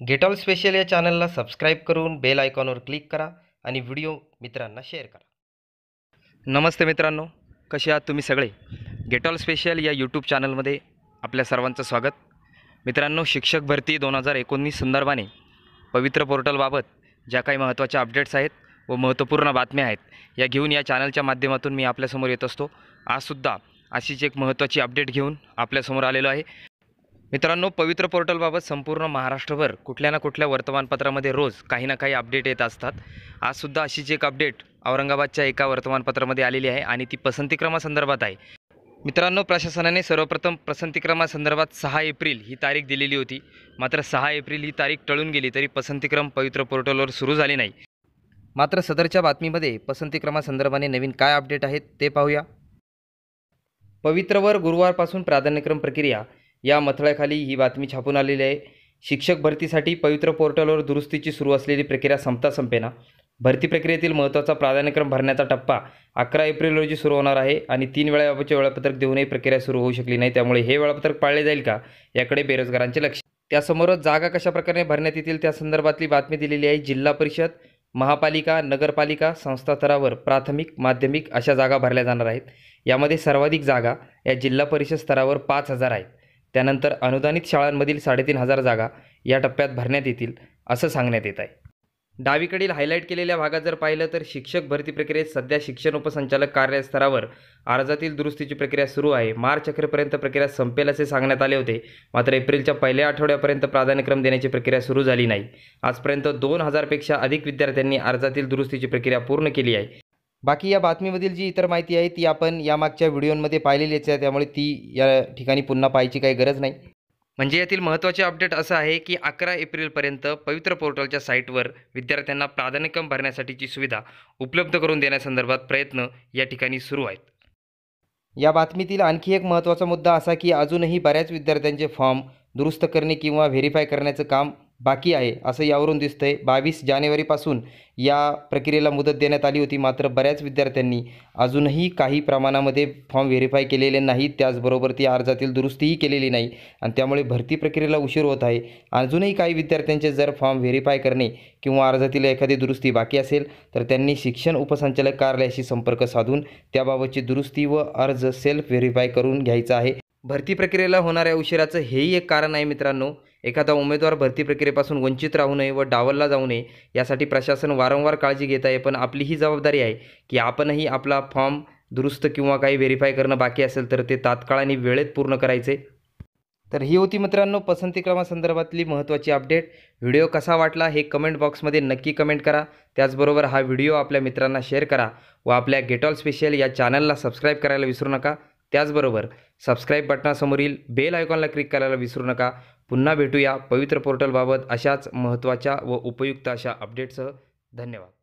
Gate all special या चॅनलला subscribe करून बेल आयकॉनवर क्लिक करा आणि व्हिडिओ मित्रांना शेअर करा. नमस्ते मित्रांनो कसे आहात तुम्ही सगळे? गेट ऑल स्पेशल या यूट्यूब चॅनलमध्ये आपल्या सर्वांचं स्वागत. मित्रांनो शिक्षक भरती दोन हजार एकोणीस संदर्भाने पवित्र पोर्टलबाबत ज्या काही महत्त्वाच्या अपडेट्स आहेत व महत्त्वपूर्ण बातम्या आहेत या घेऊन या चॅनलच्या माध्यमातून मी आपल्यासमोर येत असतो. आजसुद्धा अशीच एक महत्त्वाची अपडेट घेऊन आपल्यासमोर आलेलो आहे. मित्रांनो पवित्र पोर्टलबाबत संपूर्ण महाराष्ट्रभर कुठल्या ना कुठल्या वर्तमानपत्रामध्ये रोज काही ना काही अपडेट येत असतात. आजसुद्धा अशीच एक अपडेट औरंगाबादच्या एका वर्तमानपत्रामध्ये आलेली आहे आणि ती पसंतीक्रमासंदर्भात आहे. मित्रांनो प्रशासनाने सर्वप्रथम पसंतीक्रमासंदर्भात सहा एप्रिल ही तारीख दिलेली होती. मात्र सहा एप्रिल ही तारीख टळून गेली तरी पसंतीक्रम पवित्र पोर्टलवर सुरू झाली नाही. मात्र सदरच्या बातमीमध्ये पसंतीक्रमासंदर्भाने नवीन काय अपडेट आहेत ते पाहूया. पवित्रवर गुरुवारपासून प्राधान्यक्रम प्रक्रिया या मथळ्याखाली ही बातमी छापून आलेली आहे. शिक्षक भरतीसाठी पवित्र पोर्टलवर दुरुस्तीची सुरू असलेली प्रक्रिया संपता संपेना. भरती प्रक्रियेतील महत्त्वाचा प्राधान्यक्रम भरण्याचा टप्पा अकरा एप्रिल रोजी सुरू होणार आहे आणि तीन वेळाबाबतचे वेळापत्रक देऊनही प्रक्रिया सुरू होऊ शकली नाही. त्यामुळे हे वेळापत्रक पाळले जाईल का याकडे बेरोजगारांचे लक्ष. त्यासमोरच जागा कशा प्रकारे भरण्यात येतील त्या संदर्भातली बातमी दिलेली आहे जिल्हा परिषद महापालिका नगरपालिका संस्था स्तरावर प्राथमिक माध्यमिक अशा जागा भरल्या जाणार आहेत. यामध्ये सर्वाधिक जागा या जिल्हा परिषद स्तरावर पाच हजार आहेत. त्यानंतर अनुदानित शाळांमधील साडेतीन हजार जागा या टप्प्यात भरण्यात येतील असं सांगण्यात येत आहे. डावीकडील हायलाईट केलेल्या भागात जर पाहिलं तर शिक्षक भरती प्रक्रियेत सध्या शिक्षण उपसंचालक कार्यस्तरावर अर्जातील दुरुस्तीची प्रक्रिया सुरू आहे. मार्च अखेरपर्यंत प्रक्रिया संपेल असे सांगण्यात आले होते. मात्र एप्रिलच्या पहिल्या आठवड्यापर्यंत प्राधान्यक्रम देण्याची प्रक्रिया सुरू झाली नाही. आजपर्यंत दोन हजारपेक्षा अधिक विद्यार्थ्यांनी अर्जातील दुरुस्तीची प्रक्रिया पूर्ण केली आहे. बाकी या बातमीमधील जी इतर माहिती आहे ती आपण यामागच्या व्हिडिओमध्ये पाहिलेलीच आहे. त्यामुळे ती या ठिकाणी पुन्हा पाहायची काही गरज नाही. म्हणजे यातील महत्त्वाचे अपडेट असं आहे की अकरा एप्रिलपर्यंत पवित्र पोर्टलच्या साईटवर विद्यार्थ्यांना प्राधान्यक्रम भरण्यासाठीची सुविधा उपलब्ध करून देण्यासंदर्भात प्रयत्न या ठिकाणी सुरू आहेत. या बातमीतील आणखी एक महत्त्वाचा मुद्दा असा की अजूनही बऱ्याच विद्यार्थ्यांचे फॉर्म दुरुस्त करणे किंवा व्हेरीफाय करण्याचं काम बाकी आहे असं यावरून दिसतंय. बावीस जानेवारीपासून या प्रक्रियेला मुदत देण्यात आली होती. मात्र बऱ्याच विद्यार्थ्यांनी अजूनही काही प्रमाणामध्ये फॉर्म व्हेरीफाय केलेले नाहीत. त्याचबरोबर ती अर्जातील दुरुस्तीही केलेली नाही आणि त्यामुळे भरती प्रक्रियेला उशीर होत आहे. अजूनही काही विद्यार्थ्यांचे जर फॉर्म व्हेरीफाय करणे किंवा अर्जातील एखादी दुरुस्ती बाकी असेल तर त्यांनी शिक्षण उपसंचालक कार्यालयाशी संपर्क साधून त्याबाबतची दुरुस्ती व अर्ज सेल्फ व्हेरीफाय करून घ्यायचा आहे. भरती प्रक्रियेला होणाऱ्या उशिराचं हेही एक कारण आहे मित्रांनो. एखादा उमेदवार भरती प्रक्रियेपासून वंचित राहू नये व डावलला जाऊ नये यासाठी प्रशासन वारंवार काळजी घेत आहे. पण आपली ही जबाबदारी आहे की आपणही आपला फॉर्म दुरुस्त किंवा काही व्हेरीफाय करणं बाकी असेल तर ते तात्काळाने वेळेत पूर्ण करायचे. तर ही होती मित्रांनो पसंतीक्रमासंदर्भातली महत्त्वाची अपडेट. व्हिडिओ कसा वाटला हे कमेंट बॉक्समध्ये नक्की कमेंट करा. त्याचबरोबर हा व्हिडिओ आपल्या मित्रांना शेअर करा व आपल्या गेट ऑल स्पेशल या चॅनलला सबस्क्राईब करायला विसरू नका. त्याचबरोबर सबस्क्राईब बटनासमोरील बेल आयकॉनला क्लिक करायला विसरू नका. पुन्हा भेटूया पवित्र पोर्टलबाबत अशाच महत्त्वाच्या व उपयुक्त अशा अपडेटसह धन्यवाद.